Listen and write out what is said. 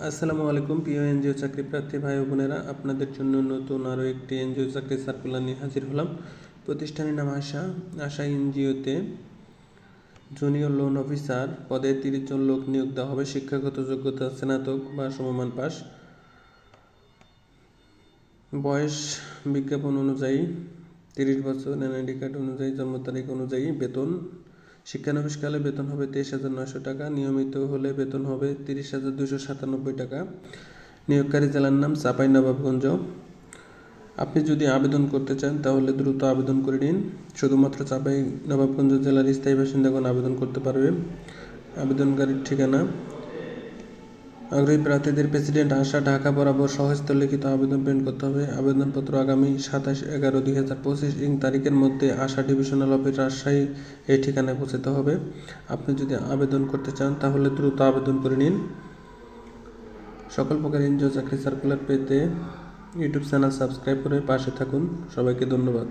আসসালামু আলাইকুম, প্রিয় এনজিও চাকরি প্রার্থী ভাই বোনেরা। আপনাদের জন্য নতুন আরও একটি এনজিও চাকরি সার্কুলার নিয়ে হাজির হলাম। প্রতিষ্ঠানের নাম আশা। আশা এনজিওতে জুনিয়র লোন অফিসার পদে তিরিশ জন লোক নিয়োগ দেওয়া হবে। শিক্ষাগত যোগ্যতা স্নাতক বা সমমান পাস। বয়স বিজ্ঞাপন অনুযায়ী তিরিশ বছর এনআইডি কার্ড অনুযায়ী জন্ম তারিখ অনুযায়ী বেতন। শিক্ষানবিশকালে বেতন হবে তেইশ হাজার নয়শো টাকা, নিয়মিত হলে বেতন হবে তিরিশ হাজার দুশো সাতানব্বই টাকা। নিয়োগকারী জেলার নাম চাপাই নবাবগঞ্জ আপনি যদি আবেদন করতে চান, তাহলে দ্রুত আবেদন করে নিন। শুধুমাত্র চাপাই নবাবগঞ্জ জেলার স্থায়ী বাসিন্দাগণ আবেদন করতে পারবে। আবেদনকারীর ঠিকানা আগ্রহী প্রার্থীদের প্রেসিডেন্ট আশা ঢাকা বরাবর সহস্ত লিখিত আবেদন প্রিন্ট করতে হবে। আবেদনপত্র আগামী সাতাশ এগারো দুই হাজার পঁচিশ ইং তারিখের মধ্যে আশা ডিভিশনাল অফিস রাজশাহী এই ঠিকানায় পৌঁছাতে হবে। আপনি যদি আবেদন করতে চান, তাহলে দ্রুত আবেদন করে নিন। সকল প্রকার এনজিও চাকরি সার্কুলার পেতে ইউটিউব চ্যানেল সাবস্ক্রাইব করে পাশে থাকুন। সবাইকে ধন্যবাদ।